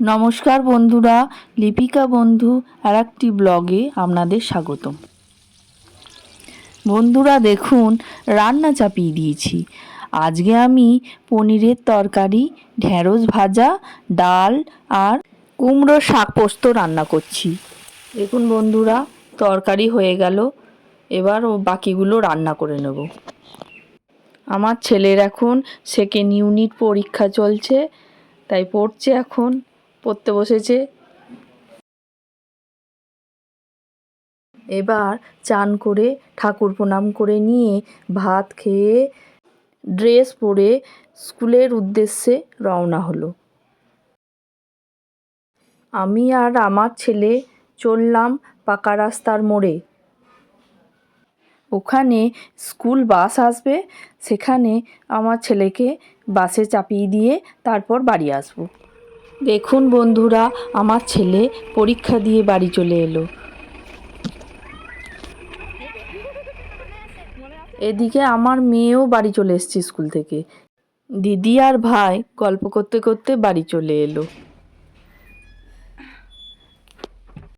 নমস্কার বন্ধুরা, লিপিকা বন্ধু আর একটি ব্লগে আপনাদের স্বাগতম। বন্ধুরা, দেখুন, রান্না চাপিয়ে দিয়েছি। আজকে আমি পনিরের তরকারি ঢ্যাঁড়স ভাজা, ডাল আর কুমড়ো শাক পোস্ত রান্না করছি। দেখুন বন্ধুরা, তরকারি হয়ে গেল, এবার ও বাকিগুলো রান্না করে নেব। আমার ছেলের এখন সেকেন্ড ইউনিট পরীক্ষা চলছে, তাই পড়ছে এখন। পড়তে বসেছে। এবার চান করে ঠাকুর প্রণাম করে নিয়ে ভাত খেয়ে ড্রেস পরে স্কুলের উদ্দেশ্যে রওনা হলো। আমি আর আমার ছেলে চললাম পাকা রাস্তার মোড়ে। ওখানে স্কুল বাস আসবে, সেখানে আমার ছেলেকে বাসে চাপিয়ে দিয়ে তারপর বাড়ি আসব। দেখুন বন্ধুরা, আমার ছেলে পরীক্ষা দিয়ে বাড়ি চলে এলো। এদিকে আমার মেয়েও বাড়ি চলে এসছে স্কুল থেকে। দিদি আর ভাই গল্প করতে করতে বাড়ি চলে এলো।